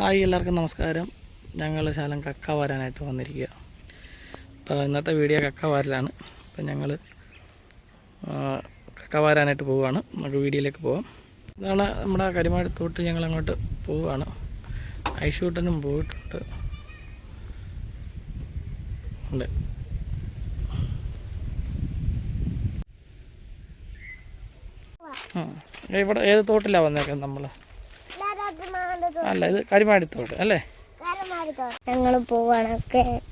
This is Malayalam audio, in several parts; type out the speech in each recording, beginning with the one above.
ഹായ് എല്ലാവർക്കും നമസ്കാരം. ഞങ്ങൾ ശാലം കക്ക വാരാനായിട്ട് വന്നിരിക്കുക ഇപ്പോൾ ഇന്നത്തെ വീഡിയോ കക്ക വാരലാണ്. അപ്പോൾ ഞങ്ങൾ കക്ക വാരാനായിട്ട് പോവുകയാണ് നമുക്ക് വീഡിയോയിലേക്ക് പോവാം. ഇതാണ് നമ്മുടെ കരിമാടത്തോട്ട് ഞങ്ങൾ അങ്ങോട്ട് പോവുകയാണ് ഐഷൂട്ടനും പോയിട്ടുണ്ട്. ഉണ്ട്. ഇവിടെ ഏത് തോട്ടിലാണ് വന്നേക്കുന്നത് നമ്മൾ അല്ല ഇത് കരിമാടിത്തോട് അല്ലേ? ഞങ്ങൾ പോവാണ്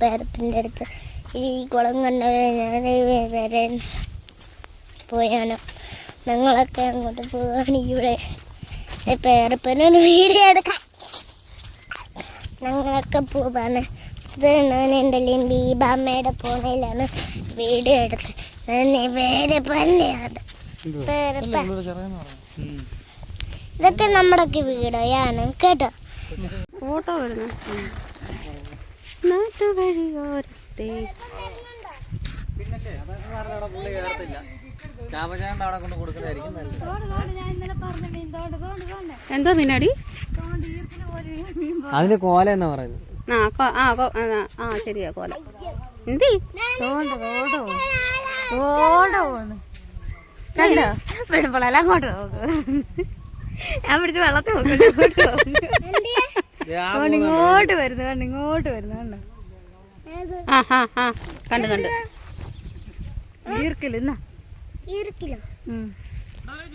പേരപ്പിന്റെ അടുത്ത്. ഈ കുളം കണ്ടവരെ ഞാൻ വരാൻ പോയാണ്. ഞങ്ങളൊക്കെ അങ്ങോട്ട് പോവാണ് ഇവിടെ. പേരപ്പനൊരു വീഡിയോ എടുക്കാം. ഞങ്ങളൊക്കെ പോവാണ്. ഇത് ഞാൻ എന്റെ ബീബാമ്മയുടെ ഫോണിലാണ് വീഡിയോ എടുത്ത് ഞാൻ വേറെ പല്ലയാണ് പേരപ്പ. ഇതൊക്കെ നമ്മുടെയൊക്കെ വീടയാണ്. കേട്ടോ? ഫോട്ടോ വരുന്നു. എന്തോ മീനാടി അതിന് കോല എന്നാ പറയുന്നത്? ആ ആ ആ, ശരിയാ കോല. എന്തി? കണ്ടോ? വെളുപ്പളെല്ലാം അങ്ങോട്ട് നോക്ക്. ഞാൻ പിടിച്ച് വെള്ളത്തിൽ നോക്കുന്നു ഇങ്ങോട്ട് വരുന്നു കണ്ട് ഇങ്ങോട്ട് വരുന്നു കണ്ടോ ആ ആ ആ. കണ്ടു കണ്ടു. എന്നാ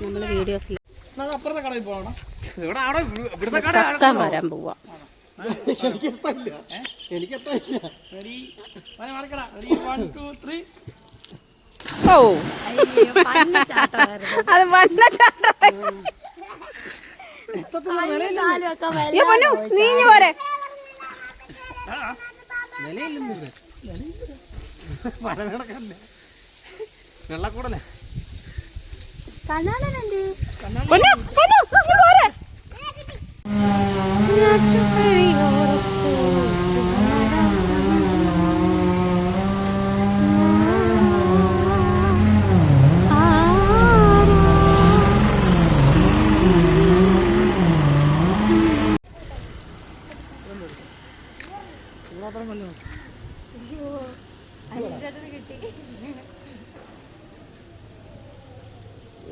നമ്മൾ വീഡിയോസിൽ കക്കാൻ വരാൻ പോവാ. ഓ. അത് വന്ന ചാട്ടം. പൊന്നു, നീഞ്ഞു പോരെ. വെള്ളക്കൂടല്ലേ? പൊന്നു, പൊന്നു, നീ പോരെ.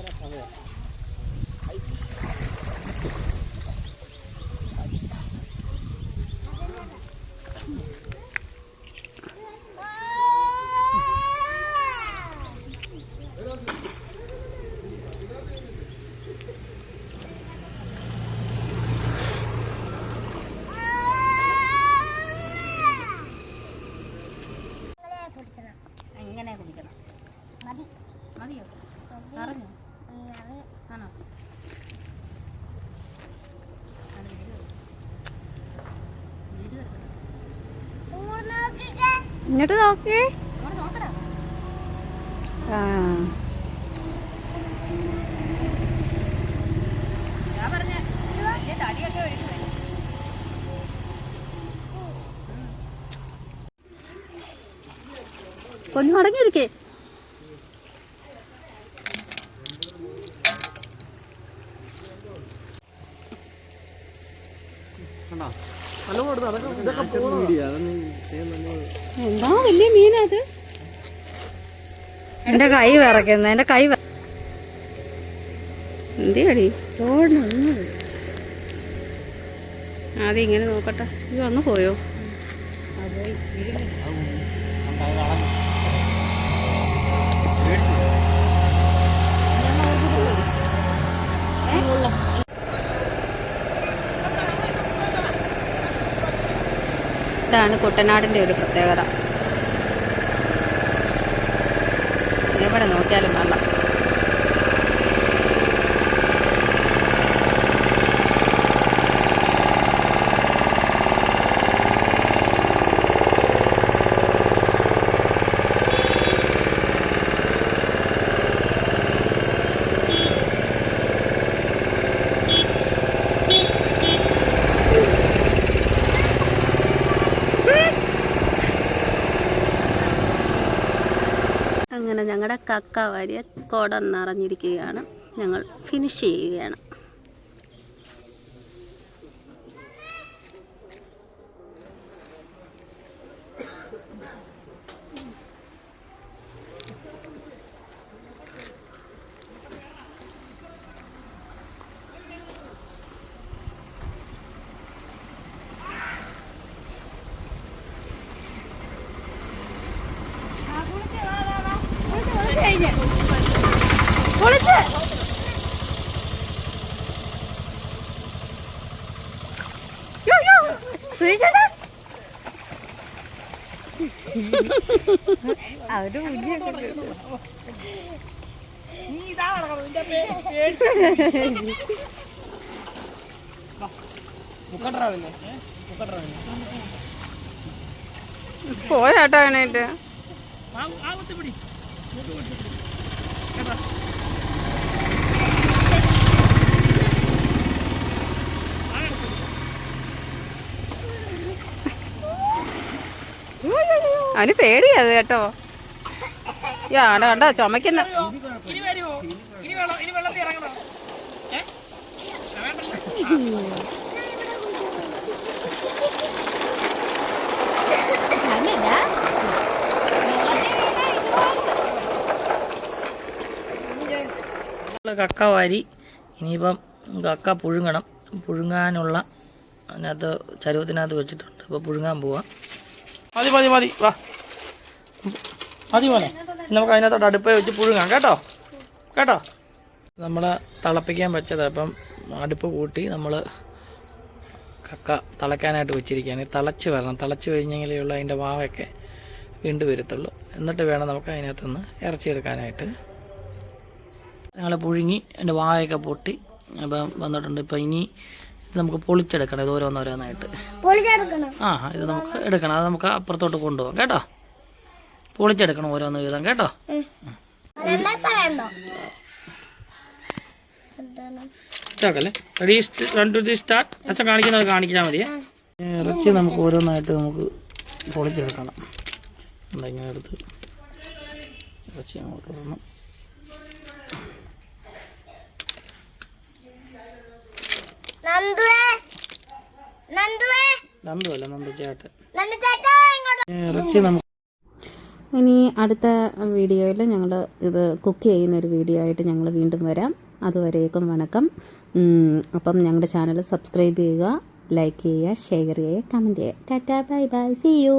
കിട്ടിയതുകൊണ്ടാ പിന്നെ എങ്ങനെ കുടിക്കണം? മതി. മതിയോ? പറഞ്ഞു. ആണോ ഇങ്ങോട്ട് നോക്കേ. ആ. പൊന്നു അടങ്ങിയിരിക്കേ എന്താ വലിയ മീനത് എന്റെ കൈ വിറയ്ക്കുന്നു എന്റെ കൈ എന്തിയടി? ആദ്യം ഇങ്ങനെ നോക്കട്ടെ. ഇത് വന്ന് പോയോ? ഇതാണ് കുട്ടനാടിന്റെ ഒരു പ്രത്യേകത. എവിടെ നോക്കിയാലും വെള്ളം. കക്ക വാരിയ കുടം നിറഞ്ഞിരിക്കുകയാണ് ഞങ്ങൾ ഫിനിഷ് ചെയ്യുകയാണ്. കുളിച്ച് യോ, യോ. സുരേഷേട്ടാ. അവർ മുന്നിൽ മുക്കട്ടറാ പിന്നെ മുക്കട്ടറാ പോയാട്ടോ അവനായിട്ട് അവന് പേടിയത് കേട്ടോ. ആണ് കണ്ടോ ചുമക്കുന്ന ഇനി വേണോ ഇനി വെള്ളത്തിൽ ഇറങ്ങണോ? കക്ക വാരി ഇനിയിപ്പം കക്ക പുഴുങ്ങണം. പുഴുങ്ങാനുള്ള അതിനകത്ത് ചരുവത്തിനകത്ത് വെച്ചിട്ടുണ്ട്. അപ്പോൾ പുഴുങ്ങാൻ പോവാം. മതി മതി മതി. വാ. മതി മോനെ. നമുക്ക് അതിനകത്തോട്ട് അടുപ്പേ വെച്ച് പുഴുങ്ങാം. കേട്ടോ? കേട്ടോ? നമ്മൾ തിളപ്പിക്കാൻ വെച്ചത്. അപ്പം അടുപ്പ് കൂട്ടി നമ്മൾ കക്ക തിളയ്ക്കാനായിട്ട് വെച്ചിരിക്കുകയാണ്. തിളച്ച് വരണം. തിളച്ച് കഴിഞ്ഞെങ്കിലേ ഉള്ള അതിന്റെ വാവയൊക്കെ വീണ്ടും വരത്തുള്ളൂ. എന്നിട്ട് വേണം നമുക്ക് അതിനകത്തുനിന്ന് ഇറച്ചിയെടുക്കാനായിട്ട്. ഞങ്ങൾ പുഴുങ്ങി അതിന്റെ വായൊക്കെ പൊട്ടി അപ്പം വന്നിട്ടുണ്ട്. ഇപ്പം ഇനി ഇത് നമുക്ക് പൊളിച്ചെടുക്കണം. ഇത് ഓരോന്നോരോന്നായിട്ട് ആ ഇത് നമുക്ക് എടുക്കണം. അത് നമുക്ക് അപ്പുറത്തോട്ട് കൊണ്ടുപോകാം. കേട്ടോ? പൊളിച്ചെടുക്കണം ഓരോന്ന് വീതം കേട്ടോ? ഇതാക്കല്ലേ? റെഡി റൺ ടു സ്റ്റാർട്ട് അച്ഛൻ കാണിക്കുന്നത് കാണിച്ചാൽ മതിയേ. ഇറച്ചി നമുക്ക് ഓരോന്നായിട്ട് നമുക്ക് പൊളിച്ചെടുക്കണം. എന്തെങ്കിലും എടുത്ത്? ഇറച്ചി അങ്ങോട്ട് ഇടണം നന്ദുവേ? നന്ദുവേ? നന്ദുവല്ല നന്ദു ചേട്ടൻ. നന്ദു ചേട്ടാ ഇങ്ങോട്ട്. ഇറച്ചി നമുക്ക് ഇനി അടുത്ത വീഡിയോയിൽ ഞങ്ങൾ ഇത് കുക്ക് ചെയ്യുന്ന ഒരു വീഡിയോ ആയിട്ട് ഞങ്ങൾ വീണ്ടും വരാം. അതുവരേക്കും വണക്കം. അപ്പം ഞങ്ങളുടെ ചാനൽ സബ്സ്ക്രൈബ് ചെയ്യുക ലൈക്ക് ചെയ്യുക ഷെയർ ചെയ്യുക കമന്റ് ചെയ്യുക. Tata bye bye. See you